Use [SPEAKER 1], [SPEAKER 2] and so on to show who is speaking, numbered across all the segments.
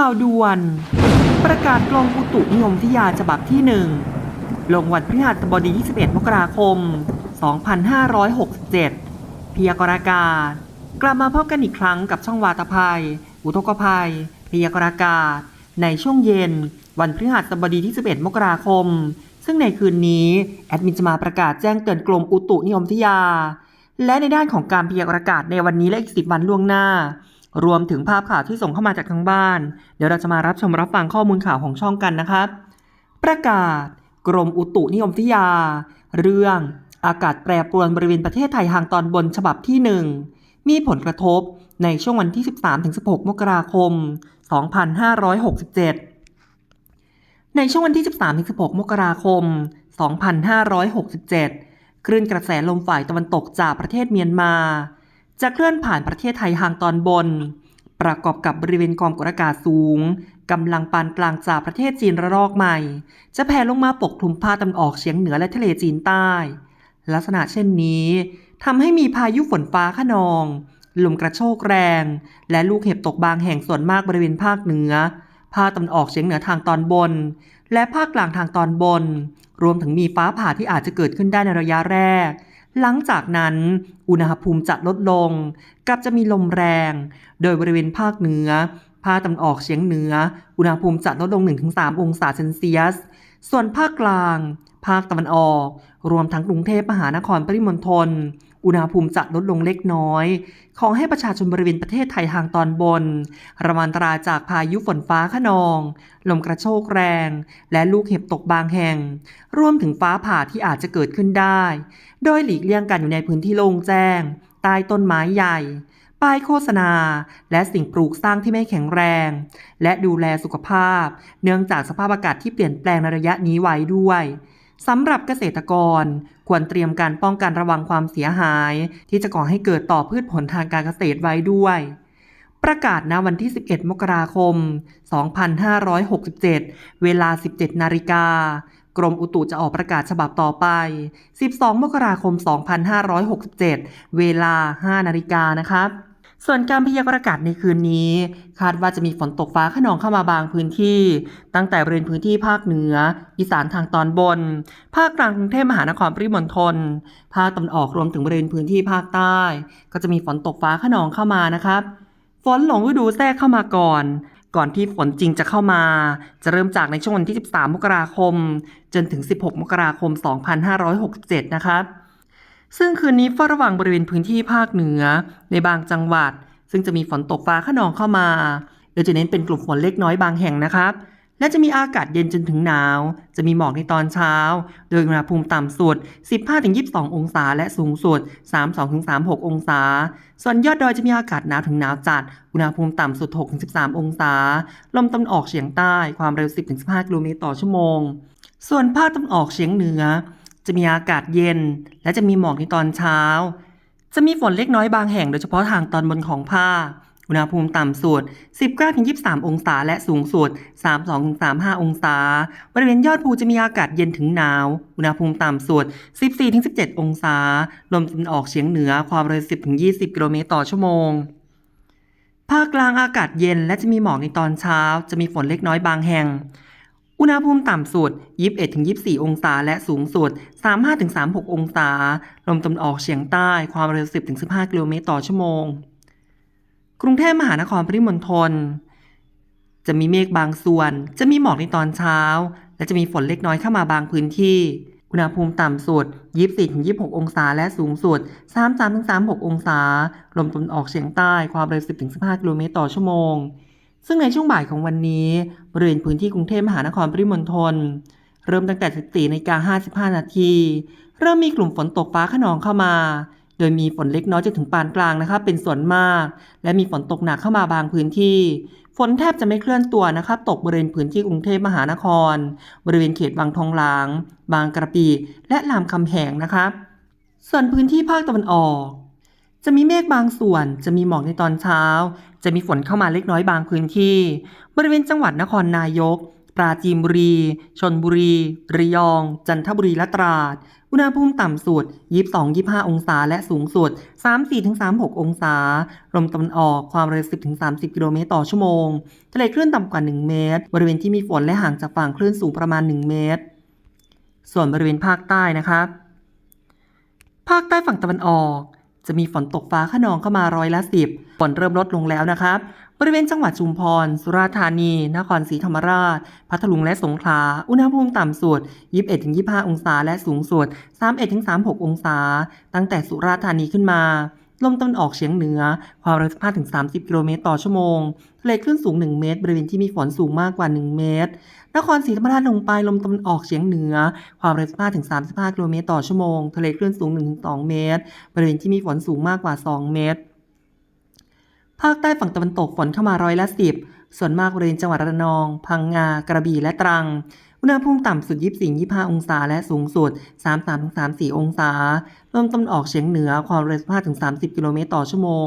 [SPEAKER 1] ข่าวด่วน ประกาศกรมอุตุนิยมวิทยาฉบับที่ 1 ลงวันพฤหัสบดี 21 มกราคม 2567 พยากรณ์อากาศ กลับมาพบกันอีกครั้งกับช่องวาตภัย อุทกภัย พยากรณ์อากาศ ในช่วงเย็น วันพฤหัสบดีที่ 11 มกราคม ซึ่งในคืนนี้ แอดมินจะมาประกาศแจ้งเตือนกรมอุตุนิยมวิทยา และในด้านของการพยากรณ์อากาศในวันนี้และอีก 10 วันล่วงหน้า รวมถึงภาพข่าวที่ส่งเข้ามาจากทางบ้าน เดี๋ยวเราจะมารับชมรับฟังข้อมูลข่าวของช่องกันนะครับ ประกาศ กรมอุตุนิยมวิทยา เรื่องอากาศแปรปรวนบริเวณประเทศไทยทางตอนบนฉบับที่ 1 มีผลกระทบในช่วงวันที่ 13-16 มกราคม 2567 ในช่วงวันที่ 13-16 มกราคม 2567 คลื่นกระแสลมฝ่ายตะวันตกจากประเทศเมียนมา จะเคลื่อนผ่านประเทศไทยทางตอนบน ประกอบกับบริเวณกองกดอากาศสูงกำลังปานกลางจากประเทศจีนระลอกใหม่ จะแผ่ลงมาปกคลุมภาคตะวันออกเฉียงเหนือและทะเลจีนใต้ ลักษณะเช่นนี้ทำให้มีพายุฝนฟ้าขนองลมกระโชกแรง และลูกเห็บตกบางแห่งส่วนมากบริเวณภาคเหนือ ภาคตะวันออกเฉียงเหนือทางตอนบน และภาคกลางทางตอนบน รวมถึงมีฟ้าผ่าที่อาจจะเกิดขึ้นได้ในระยะแรก หลังจากนั้นอุณหภูมิจะลดลง กับจะมีลมแรง โดยบริเวณภาคเหนือ ภาคตะวันออกเฉียงเหนือ อุณหภูมิจะลดลง 1-3 องศาเซนเซียส ส่วนภาคกลาง ภาคตะวันออก รวมทั้งกรุงเทพมหานครปริมณฑล อุณหภูมิจะลดลงเล็กน้อย ขอให้ประชาชนบริเวณประเทศไทยทางตอนบน ระมัดระวังจากพายุฝนฟ้าขนอง ลมกระโชกแรง และลูกเห็บตกบางแห่ง รวมถึงฟ้าผ่าที่อาจจะเกิดขึ้นได้ โดยหลีกเลี่ยงการอยู่ในพื้นที่โล่งแจ้ง ใต้ต้นไม้ใหญ่ ป้ายโฆษณา และสิ่งปลูกสร้างที่ไม่แข็งแรง และดูแลสุขภาพ เนื่องจากสภาพอากาศที่เปลี่ยนแปลงในระยะนี้ไว้ด้วย สำหรับเกษตรกร ควรเตรียมการป้องกันระวังความเสียหาย ที่จะก่อให้เกิดต่อพืชผลทางการเกษตรไว้ด้วย ประกาศณวันที่ 11 มกราคม 2567 เวลา 17 นาฬิกากรมอุตุจะออกประกาศฉบับต่อไป 12 มกราคม 2567 เวลา 5 นาฬิกานะครับ ส่วนการพยากรณ์อากาศในคืนนี้ คาดว่าจะมีฝนตกฟ้าขนองเข้ามาบางพื้นที่ ตั้งแต่บริเวณพื้นที่ภาคเหนือ อีสานทางตอนบน ภาคกลางกรุงเทพมหานครปริมณฑลภาคตะวันออกรวมถึงบริเวณพื้นที่ภาคใต้ ก็จะมีฝนตกฟ้าขนองเข้ามานะครับฝนหลงฤดูแทรกเข้ามาก่อน ก่อนที่ฝนจริงจะเข้ามา จะเริ่มจากในช่วงวันที่ 13 มกราคม จนถึง 16 มกราคม 2567 นะครับ ซึ่งคืนนี้เฝ้าระวังบริเวณพื้นที่ภาคเหนือ ในบางจังหวัด ซึ่งจะมีฝนตกฟ้าขนองเข้ามาโดยจะเน้นเป็นกลุ่มฝนเล็กน้อยบางแห่งนะครับ และจะมีอากาศเย็นจนถึงหนาว จะมีหมอกในตอนเช้า โดยอุณหภูมิต่ำสุด 15-22 องศา และสูงสุด 32-36 องศา ส่วนยอดดอยจะมีอากาศหนาวถึงหนาวจัด อุณหภูมิต่ำสุด 6-13 องศา ลมตะวันออกเฉียงใต้ ความเร็ว 10-15 กิโลเมตรต่อชั่วโมง ส่วนภาคตะวันออกเฉียงเหนือ จะมีอากาศเย็น และจะมีหมอกในตอนเช้า จะมีฝนเล็กน้อยบางแห่งโดยเฉพาะทางตอนบนของภาค อุณหภูมิต่ำสุด 19-23 องศาและสูงสุด 32-35 องศา บริเวณยอดภูจะมีอากาศเย็นถึงหนาว อุณหภูมิต่ำสุด 14-17 องศา ลมตะวันออกเฉียงเหนือความเร็ว 10-20 กิโลเมตรต่อชั่วโมงภาคกลางอากาศเย็นและจะมีหมอกในตอนเช้า จะมีฝนเล็กน้อยบางแห่ง อุณหภูมิต่ำสุด 21-24 องศา และสูงสุด 35-36 องศา ลมตะวันออกเฉียงใต้ ความเร็ว 10-15 กิโลเมตรต่อชั่วโมง กรุงเทพมหานครปริมณฑล จะมีเมฆบางส่วน จะมีหมอกในตอนเช้า และจะมีฝนเล็กน้อยเข้ามาบางพื้นที่ อุณหภูมิต่ำสุด 24-26 องศา และสูงสุด 33-36 องศา ลมตะวันออกเฉียงใต้ ความเร็ว 10-15 กิโลเมตรต่อชั่วโมง ซึ่งในช่วงบ่ายของวันนี้บริเวณพื้นที่กรุงเทพมหานครปริมณฑลเริ่มตั้งแต่ 14นาฬิกา55 นาที เริ่มมีกลุ่มฝนตกฟ้าขนองเข้ามา โดยมีฝนเล็กน้อยจนถึงปานกลางนะครับเป็นส่วนมาก และมีฝนตกหนักเข้ามาบางพื้นที่ ฝนแทบจะไม่เคลื่อนตัวนะครับตกบริเวณพื้นที่กรุงเทพมหานคร บริเวณเขตบางทองหลาง บางกระปี และรามคำแหงนะครับส่วนพื้นที่ภาคตะวันออก จะมีเมฆบางส่วน จะมีหมอกในตอนเช้า จะมีฝนเข้ามาเล็กน้อยบางพื้นที่ บริเวณจังหวัดนครนายก ปราจีนบุรี ชนบุรี ระยอง จันทบุรีและตราด อุณหภูมิต่ำสุด 22-25 องศา และสูงสุด 34-36 องศา ลมตะวันออก ความเร็ว 10-30 กิโลเมตรต่อชั่วโมง ทะเลคลื่นต่ำกว่า 1 เมตร บริเวณที่มีฝนและห่างจากฝั่งคลื่นสูงประมาณ 1 เมตร ส่วนบริเวณภาคใต้นะครับ ภาคใต้ฝั่งตะวันออก จะมีฝนตกฟ้าขนองเข้ามาร้อยละสิบฝนเริ่มลดลงแล้วนะครับ บริเวณจังหวัดชุมพร สุราษฎร์ธานี นครศรีธรรมราช พัทลุงและสงขลา อุณหภูมิต่ำสุด 21-25 องศา และสูงสุด 31-36 องศา ตั้งแต่สุราษฎร์ธานีขึ้นมา ลมตะวันออกเฉียงเหนือ ความเร็ว 15-30 กิโลเมตรต่อชั่วโมงทะเลคลื่นสูง 1 เมตร บริเวณที่มีฝนสูงมากกว่า 1 เมตร นครศรีธรรมราชลงไปลมตะวันออกเฉียงเหนือ ความเร็ว 15-35 กิโลเมตรต่อชั่วโมงทะเลคลื่นสูง 1-2 เมตร บริเวณที่มีฝนสูงมากกว่า 2 เมตร ภาคใต้ฝั่งตะวันตกฝนเข้ามาร้อยละสิบส่วนมากบริเวณจังหวัดระนอง พังงา กระบี่ และตรัง อุณหภูมิต่ำสุด 24-25 องศา และสูงสุด 33-34 องศา ลมตะวันออกเฉียงเหนือความเร็ว15-30 กิโลเมตรต่อชั่วโมง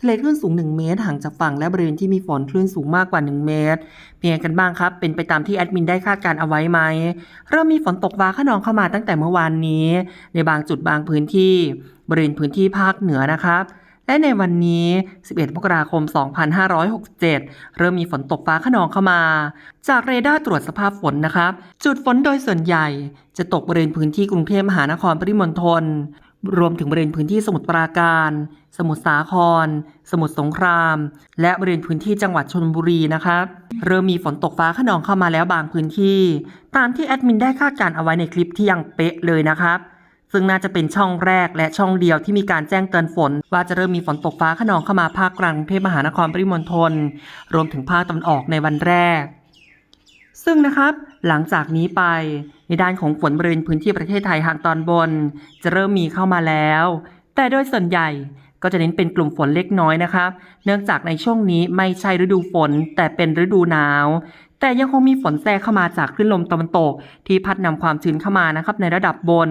[SPEAKER 1] ทะเลคลื่นสูง 1 เมตร ห่างจากฝั่งและบริเวณที่มีฝนคลื่นสูงมากกว่า 1 เมตร เป็นไงกันบ้างครับ เป็นไปตามที่แอดมินได้คาดการเอาไว้ไหม เริ่มมีฝนตกฟ้าขนองเข้ามาตั้งแต่เมื่อวานนี้ ในบางจุดบางพื้นที่ บริเวณพื้นที่ภาคเหนือนะครับ และในวันนี้ 11 มกราคม 2567 เริ่มมีฝนตกฟ้าขนองเข้ามา จากเรดาร์ตรวจสภาพฝนนะครับ จุดฝนโดยส่วนใหญ่ จะตกบริเวณพื้นที่กรุงเทพมหานครปริมณฑล รวมถึงบริเวณพื้นที่สมุทรปราการ สมุทรสาคร สมุทรสงคราม และบริเวณพื้นที่จังหวัดชลบุรีนะครับ เริ่มมีฝนตกฟ้าขนองเข้ามาแล้วบางพื้นที่ ตามที่แอดมินได้คาดการณ์เอาไว้ในคลิปที่ยังเป๊ะเลยนะครับ ซึ่งน่าจะเป็นช่องแรกและช่องเดียวที่มีการแจ้งเตือนฝน ว่าจะเริ่มมีฝนตกฟ้าขนองเข้ามาภาคกลางกรุงเทพมหานครปริมณฑลรวมถึงภาคตะวันออกในวันแรก ซึ่งนะครับหลังจากนี้ไป ในด้านของฝนบริเวณพื้นที่ประเทศไทยทางตอนบน จะเริ่มมีเข้ามาแล้ว แต่โดยส่วนใหญ่ก็จะเน้นเป็นกลุ่มฝนเล็กน้อยนะครับ เนื่องจากในช่วงนี้ไม่ใช่ฤดูฝน แต่เป็นฤดูหนาว แต่ยังคงมีฝนแทรกเข้ามาจากคลื่นลมตะวันตก ที่พัดนำความชื้นเข้ามานะครับในระดับบน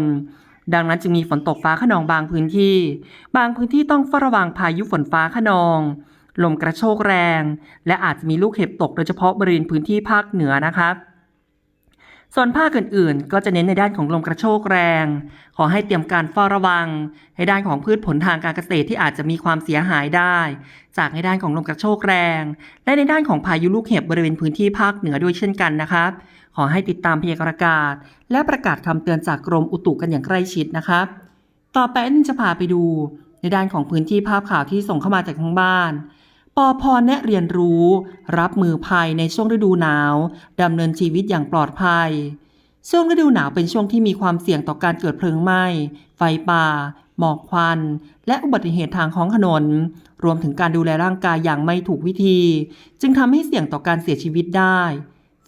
[SPEAKER 1] ดังนั้นจึงมีฝนตกฟ้าขนองบางพื้นที่ บางพื้นที่ต้องเฝ้าระวังพายุฝนฟ้าขนอง ลมกระโชกแรง และอาจจะมีลูกเห็บตกโดยเฉพาะบริเวณพื้นที่ภาคเหนือนะครับ ส่วนภาคอื่นๆ ก็จะเน้นในด้านของลมกระโชกแรง ขอให้เตรียมการเฝ้าระวัง ในด้านของพืชผลทางการเกษตรที่อาจจะมีความเสียหายได้ จากในด้านของลมกระโชกแรง และในด้านของพายุลูกเห็บบริเวณพื้นที่ภาคเหนือด้วยเช่นกันนะครับ ขอให้ติดตามพยากรณ์อากาศ และประกาศคำเตือนจากกรมอุตุกันอย่างใกล้ชิดนะครับ ต่อไปอันจะพาไปดู ในด้านของพื้นที่ภาพข่าวที่ส่งเข้ามาจากทางบ้าน ปอพรแนะเรียนรู้ รับมือภัยในช่วงฤดูหนาวดำเนินชีวิตอย่างปลอดภัย ช่วงฤดูหนาวเป็นช่วงที่มีความเสี่ยงต่อการเกิดเพลิงไหม้ ไฟป่า หมอกควัน และอุบัติเหตุทางท้องถนน รวมถึงการดูแลร่างกายอย่างไม่ถูกวิธี จึงทำให้เสี่ยงต่อการเสียชีวิตได้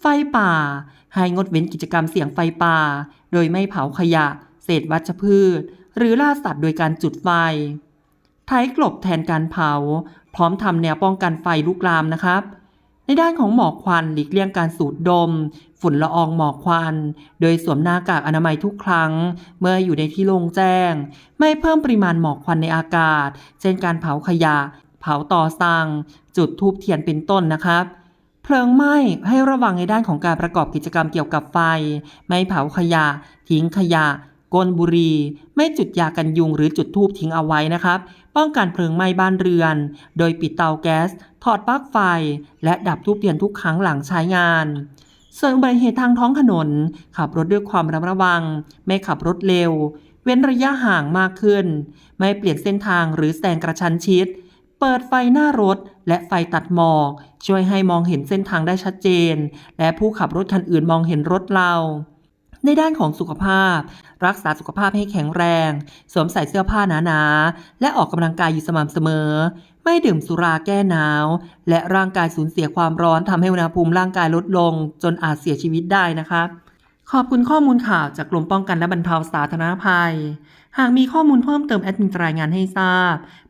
[SPEAKER 1] ไฟป่า ให้งดเว้นกิจกรรมเสี่ยงไฟป่า โดยไม่เผาขยะ เศษวัชพืช หรือล่าสัตว์โดยการจุดไฟไถกลบแทนการเผา พร้อมทำแนวป้องกันไฟลุกลามนะครับ ในด้านของหมอกควันหลีกเลี่ยงการสูดดม ฝุ่นละอองหมอกควัน โดยสวมหน้ากากอนามัยทุกครั้ง เมื่ออยู่ในที่โล่งแจ้ง ไม่เพิ่มปริมาณหมอกควันในอากาศ เช่นการเผาขยะ เผาต่อสั่งจุดทูบเทียนเป็นต้นนะครับเพลิงไหม้ให้ระวังในด้านของการประกอบกิจกรรมเกี่ยวกับไฟ ไม่เผาขยะ ทิ้งขยะ ก้นบุหรี่ไม่จุดยากันยุงหรือจุดทูบทิ้งเอาไว้นะครับ ป้องกันเพลิงไหม้บ้านเรือน โดยปิดเตาแก๊ส ถอดปลั๊กไฟ และดับทูบเทียนทุกครั้งหลังใช้งาน ส่วนอุบัติเหตุทางท้องถนน ขับรถด้วยความระมัดระวัง ไม่ขับรถเร็ว เว้นระยะห่างมากขึ้น ไม่เปลี่ยนเส้นทางหรือแซงกระชั้นชิด เปิดไฟหน้ารถและไฟตัดหมอก ช่วยให้มองเห็นเส้นทางได้ชัดเจน และผู้ขับรถคันอื่นมองเห็นรถเรา ในด้านของสุขภาพ รักษาสุขภาพให้แข็งแรง สวมใส่เสื้อผ้าหนาๆ และออกกำลังกายอยู่สม่ำเสมอ ไม่ดื่มสุราแก้หนาว และร่างกายสูญเสียความร้อนทำให้อุณหภูมิร่างกายลดลง จนอาจเสียชีวิตได้นะครับขอบคุณข้อมูลข่าวจากกรมป้องกันและบรรเทาสาธารณภัย หากมีข้อมูลเพิ่มเติมแอดมินรายงานให้ทราบ